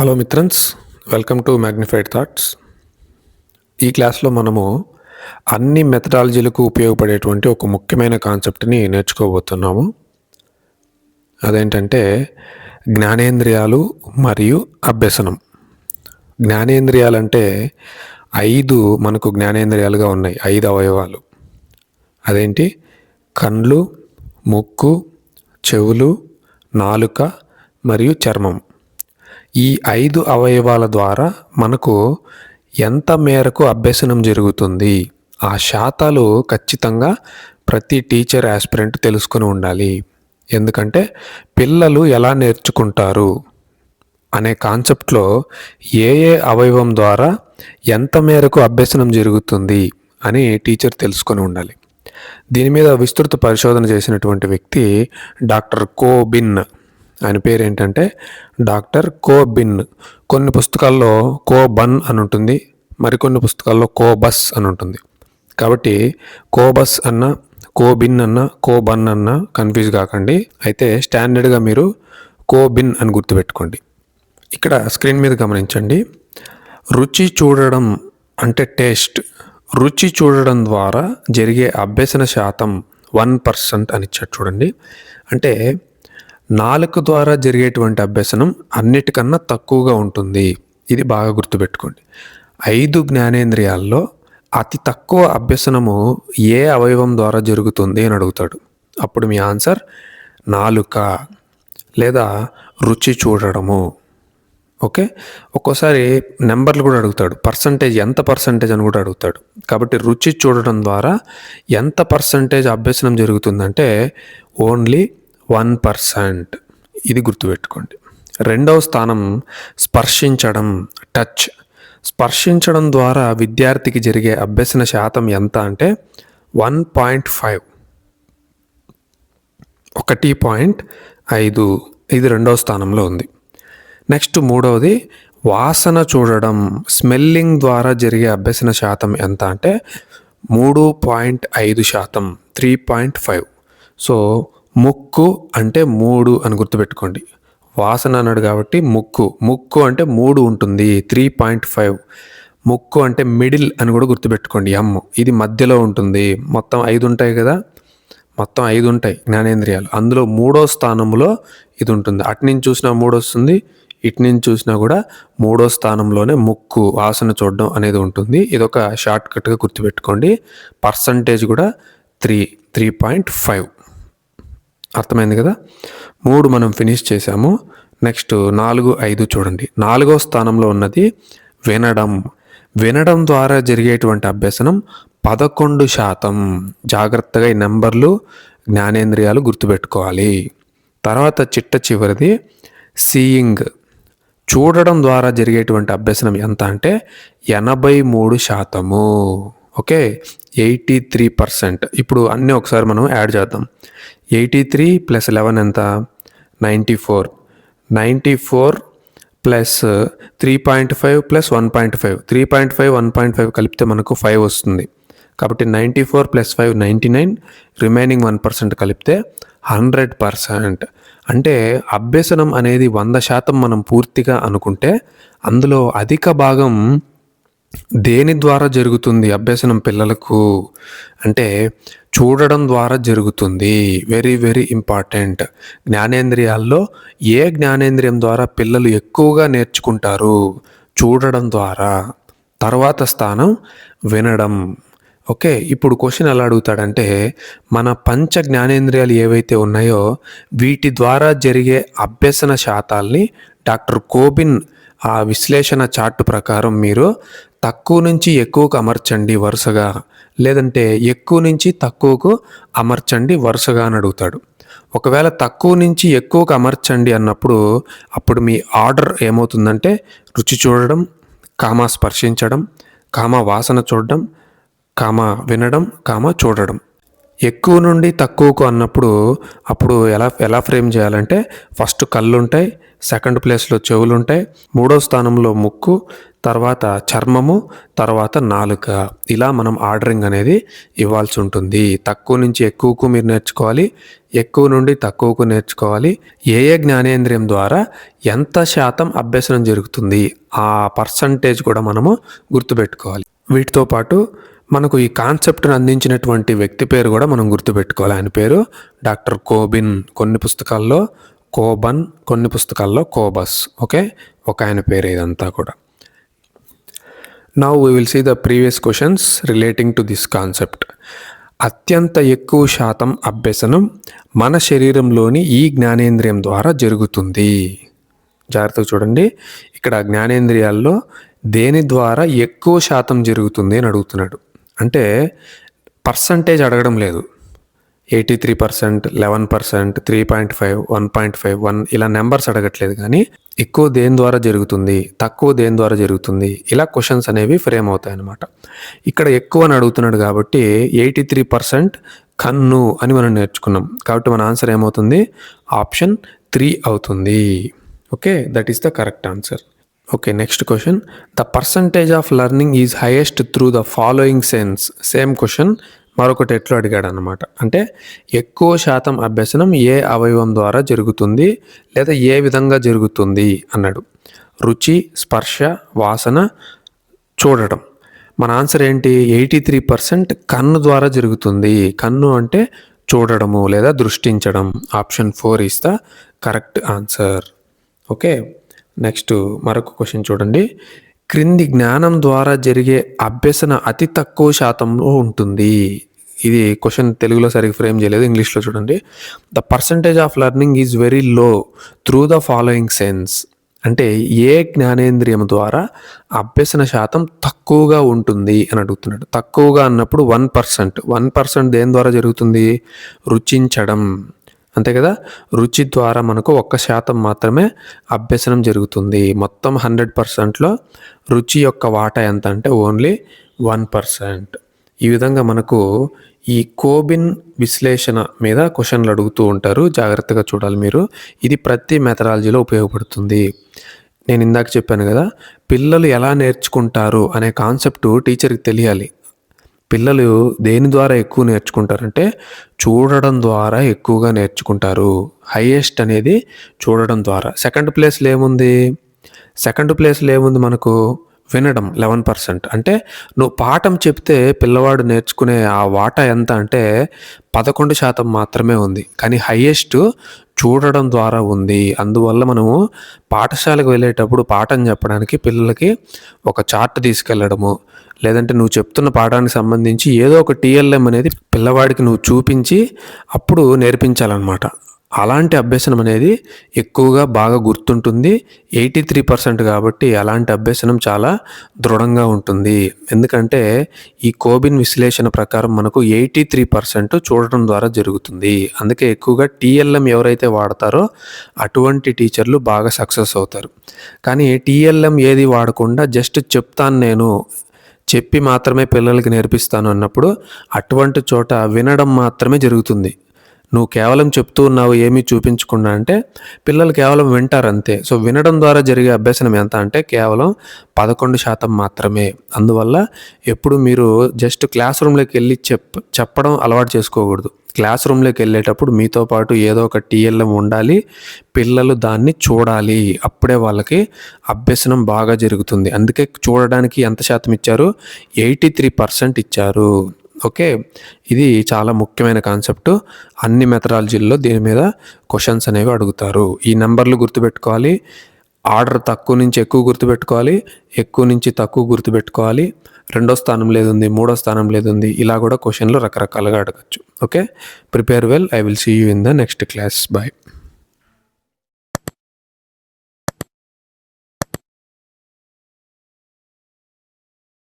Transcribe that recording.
Hello మిత్రన్స్ welcome to magnified thoughts ఈ క్లాస్లో మనము అన్ని మెథడాలజీలకు ఉపయోగపడేటువంటి ఒక ముఖ్యమైన కాన్సెప్ట్ని నేర్చుకోబోతున్నాము. అదేంటంటే జ్ఞానేంద్రియాలు మరియు అభ్యసనం. జ్ఞానేంద్రియాలంటే ఐదు మనకు జ్ఞానేంద్రియాలుగా ఉన్నాయి ఐదు అవయవాలు. అదేంటి? కండ్లు ముక్కు చెవులు నాలుక మరియు చర్మం. ఈ ఐదు అవయవాల ద్వారా మనకు ఎంత మేరకు అభ్యసనం జరుగుతుంది? ఆ శాతాలు ఖచ్చితంగా ప్రతి టీచర్ యాస్పిరెంట్ తెలుసుకొని ఉండాలి. ఎందుకంటే పిల్లలు ఎలా నేర్చుకుంటారు అనే కాన్సెప్ట్లో ఏ ఏ అవయవం ద్వారా ఎంత మేరకు అభ్యసనం జరుగుతుంది అని టీచర్ తెలుసుకొని ఉండాలి. దీని మీద విస్తృత పరిశోధన చేసినటువంటి వ్యక్తి డాక్టర్ కోబిన్. ఆయన పేరు ఏంటంటే డాక్టర్ కోబిన్. కొన్ని పుస్తకాల్లో కోబన్ అని ఉంటుంది మరికొన్ని పుస్తకాల్లో కోబస్ అని ఉంటుంది కాబట్టి కోబస్ అన్న కోబిన్ అన్న కోబన్ అన్న కన్ఫ్యూజ్ కాకండి. అయితే స్టాండర్డ్గా మీరు కోబిన్ అని గుర్తుపెట్టుకోండి. ఇక్కడ స్క్రీన్ మీద గమనించండి. రుచి చూడడం అంటే టేస్ట్. రుచి చూడడం ద్వారా జరిగే అభ్యసన శాతం వన్ పర్సెంట్ అని ఇచ్చారు చూడండి. అంటే నాలుక ద్వారా జరిగేటువంటి అభ్యసనం అన్నిటికన్నా తక్కువగా ఉంటుంది. ఇది బాగా గుర్తుపెట్టుకోండి. ఐదు జ్ఞానేంద్రియాల్లో అతి తక్కువ అభ్యసనము ఏ అవయవం ద్వారా జరుగుతుంది అని అడుగుతాడు. అప్పుడు మీ ఆన్సర్ నాలుక లేదా రుచి చూడడము. ఓకే? ఒక్కోసారి నెంబర్లు కూడా అడుగుతాడు. పర్సంటేజ్ ఎంత పర్సంటేజ్ అని కూడా అడుగుతాడు. కాబట్టి రుచి చూడడం ద్వారా ఎంత పర్సంటేజ్ అభ్యసనం జరుగుతుందంటే ఓన్లీ వన్ పర్సెంట్. ఇది గుర్తుపెట్టుకోండి. రెండవ స్థానం స్పర్శించడం టచ్. స్పర్శించడం ద్వారా విద్యార్థికి జరిగే అభ్యసన శాతం ఎంత అంటే వన్ పాయింట్ ఫైవ్. ఒకటి పాయింట్ ఐదు. ఇది రెండవ స్థానంలో ఉంది. నెక్స్ట్ మూడవది వాసన చూడడం స్మెల్లింగ్ ద్వారా జరిగే అభ్యసన శాతం ఎంత అంటే మూడు పాయింట్ ఐదు శాతం త్రీ పాయింట్ ఫైవ్. సో ముక్కు అంటే మూడు అని గుర్తుపెట్టుకోండి. వాసన అన్నాడు కాబట్టి ముక్కు. ముక్కు అంటే మూడు ఉంటుంది త్రీ పాయింట్ ఫైవ్. ముక్కు అంటే మిడిల్ అని కూడా గుర్తుపెట్టుకోండి ఎమ్ ఇది మధ్యలో ఉంటుంది. మొత్తం ఐదు ఉంటాయి కదా? మొత్తం ఐదు ఉంటాయి జ్ఞానేంద్రియాలు. అందులో మూడో స్థానంలో ఇది ఉంటుంది. అటు నుంచి చూసినా మూడు వస్తుంది ఇటు నుంచి చూసినా కూడా మూడో స్థానంలోనే ముక్కు వాసన చూడడం అనేది ఉంటుంది. ఇది ఒక షార్ట్ కట్గా గుర్తుపెట్టుకోండి. పర్సంటేజ్ కూడా త్రీ త్రీ పాయింట్ ఫైవ్. అర్థమైంది కదా? మూడు మనం ఫినిష్ చేసాము నెక్స్ట్ నాలుగు ఐదు చూడండి. నాలుగో స్థానంలో ఉన్నది వినడం. వినడం ద్వారా జరిగేటువంటి అభ్యసనం పదకొండు శాతం. జాగ్రత్తగా ఈ నెంబర్లు జ్ఞానేంద్రియాలు గుర్తుపెట్టుకోవాలి. తర్వాత చిట్ట చివరిది సీయింగ్ చూడడం ద్వారా జరిగేటువంటి అభ్యసనం ఎంత అంటే ఎనభై మూడు శాతము. ఓకే? Eighty three percent. ఇప్పుడు అన్నీ ఒకసారి మనం యాడ్ చేద్దాం. ఎయిటీ త్రీ ప్లస్ లెవెన్ ఎంత? Ninety four. Ninety four plus three point five plus one point five. Three point five one point five కలిపితే మనకు ఫైవ్ వస్తుంది. కాబట్టి ninety four plus five ninety nine. Remaining one percent కలిపితే hundred percent. అంటే అభ్యసనం అనేది వంద శాతం మనం పూర్తిగా అనుకుంటే అందులో అధిక భాగం దేని ద్వారా జరుగుతుంది అభ్యసనం పిల్లలకు? అంటే చూడడం ద్వారా జరుగుతుంది. వెరీ వెరీ ఇంపార్టెంట్ జ్ఞానేంద్రియాల్లో ఏ జ్ఞానేంద్రియం ద్వారా పిల్లలు ఎక్కువగా నేర్చుకుంటారు? చూడడం ద్వారా. తర్వాత స్థానం వినడం. ఓకే ఇప్పుడు క్వశ్చన్ ఎలా అడుగుతాడంటే మన పంచ జ్ఞానేంద్రియాలు ఏవైతే ఉన్నాయో వీటి ద్వారా జరిగే అభ్యసన శాతాల్ని డాక్టర్ కోబిన్ ఆ విశ్లేషణ చార్ట్ ప్రకారం మీరు తక్కువ నుంచి ఎక్కువకు అమర్చండి వరుసగా. లేదంటే ఎక్కువ నుంచి తక్కువకు అమర్చండి వరుసగా అని అడుగుతాడు. ఒకవేళ తక్కువ నుంచి ఎక్కువకు అమర్చండి అన్నప్పుడు అప్పుడు మీ ఆర్డర్ ఏమవుతుందంటే రుచి చూడడం కామా స్పర్శించడం కామా వాసన చూడడం కామ వినడం కామ చూడడం. ఎక్కువ నుండి తక్కువకు అన్నప్పుడు అప్పుడు ఎలా ఎలా ఫ్రేమ్ చేయాలంటే ఫస్ట్ కళ్ళు ఉంటాయి సెకండ్ ప్లేస్లో చెవులు ఉంటాయి మూడో స్థానంలో ముక్కు తర్వాత చర్మము తర్వాత నాలుక. ఇలా మనం ఆర్డరింగ్ అనేది ఇవ్వాల్సి ఉంటుంది. తక్కువ నుంచి ఎక్కువకు మీరు నేర్చుకోవాలి ఎక్కువ నుండి తక్కువకు నేర్చుకోవాలి. ఏ ఏ జ్ఞానేంద్రియం ద్వారా ఎంత శాతం అభ్యసనం జరుగుతుంది ఆ పర్సంటేజ్ కూడా మనము గుర్తుపెట్టుకోవాలి. వీటితో పాటు మనకు ఈ కాన్సెప్ట్ను అందించినటువంటి వ్యక్తి పేరు కూడా మనం గుర్తుపెట్టుకోవాలి. ఆయన పేరు డాక్టర్ కోబిన్ కొన్ని పుస్తకాల్లో కోబన్ కొన్ని పుస్తకాల్లో కోబస్ ఓకే? ఒక ఆయన పేరు ఇదంతా కూడా. Now we will see the previous questions relating to this concept అత్యంత ఎక్కువ శాతం అభ్యసనం మన శరీరంలోని ఈ జ్ఞానేంద్రియం ద్వారా జరుగుతుంది. జాగ్రత్తగా చూడండి. ఇక్కడ జ్ఞానేంద్రియాల్లో దేని ద్వారా ఎక్కువ శాతం జరుగుతుంది అని అడుగుతున్నాడు. అంటే పర్సంటేజ్ అడగడం లేదు. Eighty three percent eleven percent three point five one point five one ఇలా నెంబర్స్ అడగట్లేదు కానీ ఎక్కువ దేని ద్వారా జరుగుతుంది తక్కువ దేని ద్వారా జరుగుతుంది ఇలా క్వశ్చన్స్ అనేవి ఫ్రేమ్ అవుతాయి అన్నమాట. ఇక్కడ ఎక్కువ అని అడుగుతున్నాడు కాబట్టి ఎయిటీ త్రీ పర్సెంట్ కన్ను అని మనం నేర్చుకున్నాం. కాబట్టి మన ఆన్సర్ ఏమవుతుంది? ఆప్షన్ త్రీ అవుతుంది. Okay? That is the correct answer. Okay next question the percentage of learning is highest through the following sense same question మరొకటి ఎట్లా అడిగాడు అనమాట అంటే ఎక్కువ శాతం అభ్యసనం ఏ అవయవం ద్వారా జరుగుతుంది లేదా ఏ విధంగా జరుగుతుంది అన్నాడు. రుచి స్పర్శ వాసన చూడటం. మన ఆన్సర్ ఏంటి? ఎయిటీ త్రీ పర్సెంట్ కన్ను ద్వారా జరుగుతుంది. కన్ను అంటే చూడడము లేదా దృష్టించడం. Option four is the correct answer. Okay. Next మరొక క్వశ్చన్ చూడండి. క్రింది జ్ఞానం ద్వారా జరిగే అభ్యసన అతి తక్కువ శాతంలో ఉంటుంది. ఇది క్వశ్చన్ తెలుగులో సరిగ్గా ఫ్రేమ్ చేయలేదు ఇంగ్లీష్లో చూడండి. The percentage of learning is very low through the following sense. అంటే ఏ జ్ఞానేంద్రియం ద్వారా అభ్యసన శాతం తక్కువగా ఉంటుంది అని అడుగుతున్నాడు. తక్కువగా అన్నప్పుడు వన్ పర్సెంట్. వన్ పర్సెంట్ దేని ద్వారా జరుగుతుంది? రుచించడం. అంతే కదా? రుచి ద్వారా మనకు ఒక్క శాతం మాత్రమే అభ్యసనం జరుగుతుంది. మొత్తం హండ్రెడ్ పర్సెంట్లో రుచి యొక్క వాటా ఎంత అంటే ఓన్లీ వన్ పర్సెంట్. ఈ విధంగా మనకు ఈ కోబిన్ విశ్లేషణ మీద క్వశ్చన్లు అడుగుతూ ఉంటారు. జాగ్రత్తగా చూడాలి మీరు. ఇది ప్రతి మెథడాలజీలో ఉపయోగపడుతుంది. నేను ఇందాక చెప్పాను కదా పిల్లలు ఎలా నేర్చుకుంటారు అనే కాన్సెప్ట్ టీచర్కి తెలియాలి. పిల్లలు దేని ద్వారా ఎక్కువ నేర్చుకుంటారంటే చూడడం ద్వారా ఎక్కువగా నేర్చుకుంటారు. హైయెస్ట్ అనేది చూడడం ద్వారా. సెకండ్ ప్లేస్లో ఏముంది? సెకండ్ ప్లేస్లో ఏముంది మనకు? వినడం లెవెన్ పర్సెంట్. అంటే నువ్వు పాఠం చెప్తే పిల్లవాడు నేర్చుకునే ఆ వాటా ఎంత అంటే పదకొండు శాతం మాత్రమే ఉంది. కానీ హయ్యెస్ట్ చూడడం ద్వారా ఉంది. అందువల్ల మనము పాఠశాలకు వెళ్ళేటప్పుడు పాఠం చెప్పడానికి పిల్లలకి ఒక చార్ట్ తీసుకెళ్ళడము. లేదంటే నువ్వు చెప్తున్న పాఠానికి సంబంధించి ఏదో ఒక టీఎల్ఎం అనేది పిల్లవాడికి నువ్వు చూపించి అప్పుడు నేర్పించాలన్నమాట. అలాంటి అభ్యసనం అనేది ఎక్కువగా బాగా గుర్తుంటుంది. ఎయిటీ త్రీ పర్సెంట్ కాబట్టి అలాంటి అభ్యసనం చాలా దృఢంగా ఉంటుంది. ఎందుకంటే ఈ కోబిన్ విశ్లేషణ ప్రకారం మనకు ఎయిటీ త్రీ పర్సెంట్ చూడటం ద్వారా జరుగుతుంది. అందుకే ఎక్కువగా టీఎల్ఎం ఎవరైతే వాడతారో అటువంటి టీచర్లు బాగా సక్సెస్ అవుతారు. కానీ టీఎల్ఎం ఏది వాడకుండా జస్ట్ చెప్తాను నేను చెప్పి మాత్రమే పిల్లలకి నేర్పిస్తాను అన్నప్పుడు అటువంటి చోట వినడం మాత్రమే జరుగుతుంది. నువ్వు కేవలం చెప్తూ ఉన్నావు ఏమీ చూపించకుండా అంటే పిల్లలు కేవలం వింటారు అంతే. సో వినడం ద్వారా జరిగే అభ్యసనం ఎంత అంటే కేవలం పదకొండు శాతం మాత్రమే. అందువల్ల ఎప్పుడు మీరు జస్ట్ క్లాస్ రూమ్లోకి వెళ్ళి చెప్ చెప్పడం అలవాటు చేసుకోకూడదు. క్లాస్ రూమ్లోకి వెళ్ళేటప్పుడు మీతో పాటు ఏదో ఒక టీఎల్ఎం ఉండాలి పిల్లలు దాన్ని చూడాలి. అప్పుడే వాళ్ళకి అభ్యసనం బాగా జరుగుతుంది. అందుకే చూడడానికి ఎంత శాతం ఇచ్చారు? ఎయిటీ త్రీ పర్సెంట్ ఇచ్చారు. ఓకే ఇది చాలా ముఖ్యమైన కాన్సెప్ట్. అన్ని మెథడాలజీల్లో దీని మీద క్వశ్చన్స్ అనేవి అడుగుతారు. ఈ నెంబర్లు గుర్తుపెట్టుకోవాలి. ఆర్డర్ తక్కువ నుంచి ఎక్కువ గుర్తుపెట్టుకోవాలి. ఎక్కువ నుంచి తక్కువ గుర్తుపెట్టుకోవాలి. రెండో స్థానం లేదుంది మూడో స్థానం లేదుంది ఇలా కూడా క్వశ్చన్లు రకరకాలుగా అడగచ్చు. Okay prepare well. I will see you in the next class. Bye